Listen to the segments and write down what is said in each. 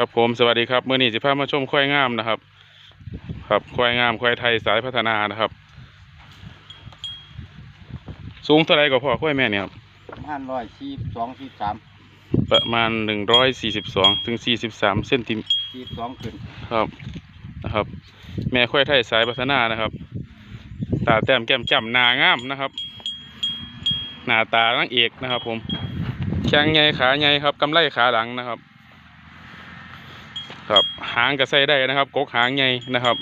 ครับผมสวัสดีครับเมื่อนี้สิพามาชมควายงามนะครับ ครับควายงามควายไทยสายพัฒนานะครับ สูงเท่าไรก็พอควายแม่เนี่ยครับห้าร้อยสี่สองสี่สามประมาณหนึ่งร้อยสี่สิบสองถึงสี่สิบสามเซนติเมตรสี่สองขึ้นครับนะครับ แม่ควายไทยสายพัฒนานะครับ ตาแต้มแก้มจ้ำหนางามนะครับ หน้าตานางเอกนะครับ ผมแข้งใหญ่ขาใหญ่ครับกำไลขาหลังนะครับ ครับหางกระใส่ได้นะครับกกหางใหญ่นะครับ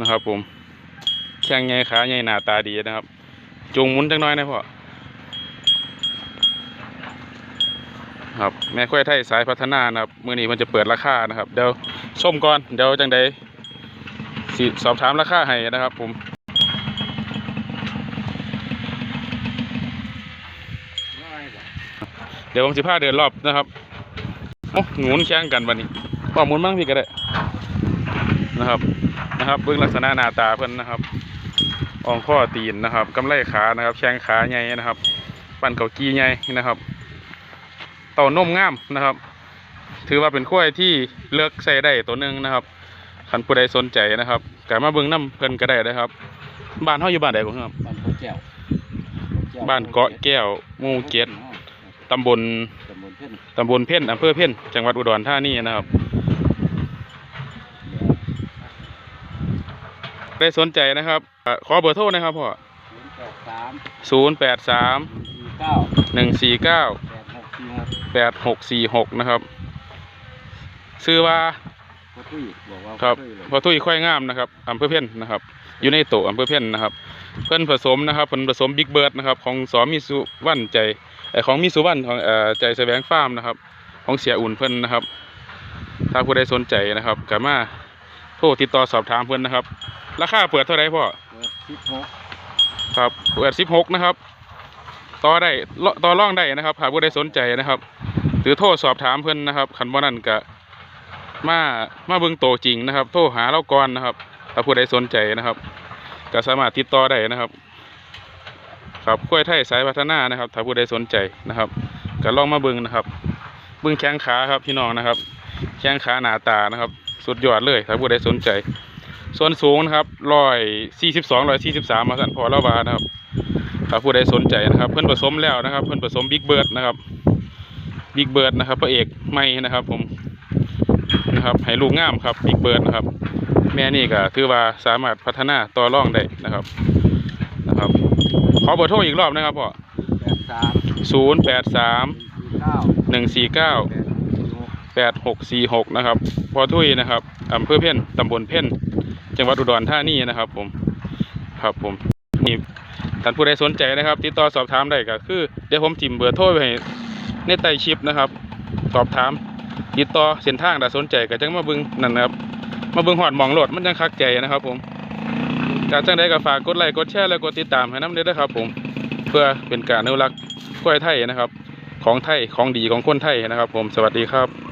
นะครับ ผมแข้งใหญ่ขาใหญ่หน้าตาดีนะครับจูงหมุนจังน้อยนะพ่อครับแม่ควายไทยสายพัฒนานะครับมื่อนี้มันจะเปิดราคานะครับเดี๋ยวชมก่อนเดี๋ยวจังใดสิสอบถามราคาให้นะครับผมเดี๋ยวผมสิพาเดินรอบนะครับโอ้หมุนแข่งกันวันนี้ พ่อหมุนบ้างพี่ก็ได้นะครับนะครับเบื้องลักษณะหน้าตาเพิ่นนะครับอ่องข้อตีนนะครับกำไลขานะครับ แข้งขาใหญ่นะครับ ปั่นเกากี้ใหญ่นะครับ เต่านมงามนะครับ ถือว่าเป็นข้วยที่เลือกใส่ได้ตัวหนึ่งนะครับคันผู้ใดสนใจนะครับกมาเบิ่งน้ำเพิ่นก็ได้นะครับ บ้านเฮาอยู่บ้านใดบ่ครับบ้านโพแก้วบ้านเกาะแก้วหมู่เจ็ดตำบลตำบลเพ่นตำบลเพ่นอำเภอเพ่นจังหวัดอุดรธานีนะครับ ได้สนใจนะครับเอ่อขอเบอร์โทรนะครับพ่อศูนย์แปดสามศูนย์แปดสามสี่เก้าหนึ่งสี่เก้าแปดหกสี่หกแปดหกสี่หกนะครับ ซื้อว่าพ่อตุ้ยบอกว่าครับพ่อตุ้ยเลยพอตุ้ยค่อยงามนะครับอำเภอเพ่นนะครับ อยู่ในโตะอำเภอเพ่นนะครับ เพิ่นผสมนะครับเพิ่นผสมบิ๊กเบิร์ดนะครับ ของสอมิสุวันใจเอ่อของมิสุวันของเอ่อใจแสวงฟาร์มนะครับ ของเสียอุ่นเพิ่นนะครับ ถ้าผู้ใดสนใจนะครับก็มาโทรติดต่อสอบถามเพิ่นนะครับ ราคาเปิดเท่าไหร่พ่อเปิดสิบหกครับเปิดสิบหกนะครับต่อได้เลาะต่อร่องได้นะครับหากผู้ใดสนใจนะครับหรือโทรสอบถามเพิ่นนะครับคันบ่นั้นก็มามาเบิ่งโตวจริงนะครับ โทรหาเราก่อนนะครับถ้าผู้ใดสนใจนะครับ ก็สามารถติดต่อได้นะครับ ครับกล้วยไทยสายพัฒนานะครับ ถ้าผู้ใดสนใจนะครับก็ลองมาเบิ่งนะครับเบิ่งแข้งขาครับพี่น้องนะครับ แข้งขาหนาตานะครับ สุดยอดเลยถ้าผู้ใดสนใจ ส่วนสูงนะครับร้อยสี่สิบสองร้อยสี่สิบสามมาสั่นพอละวานะครับถ้าผู้ใดสนใจนะครับ เพิ่นผสมแล้วนะครับ เพิ่นผสมบิ๊กเบิร์ดนะครับบิ๊กเบิร์ดนะครับพระเอกไม่นะครับผมนะครับให้ลูกงามครับบิ๊กเบิร์ดนะครับ แม่นี่ก็ถือว่าสามารถพัฒนาต่อรองได้นะครับนะครับ ขอเบอร์โทรอีกรอบนะครับพ่อแปดสามศูนย์แปดสามสี่เก้าหนึ่งสี่เก้าแปดหกสี่หกแปดหกสี่หกนะครับพอทุยนะครับอำเภอเพ่นตำบลเพ่น จังหวัดอุดรธานีนะครับ ผม ครับผมนี่ท่านผู้ใดสนใจนะครับ ติดต่อสอบถามได้ก็คือเดี๋ยวผมจิ้มเบอร์โทรไว้ในใต้คลิปนะครับ สอบถาม ติดต่อเส้นทางถ้าสนใจก็จังมาบึงนั่นนะครับมาเบึงหอดหมองโหลดมันจังคักใจนะครับ ผมการจังใดก็ฝากกดไลค์กดแชร์และกดติดตามให้น้ำเด้อนะครับ ผมเพื่อเป็นการอนุรักษ์กล้วยไทยนะครับ ของไทยของดีของคนไทยนะครับ ผมสวัสดีครับ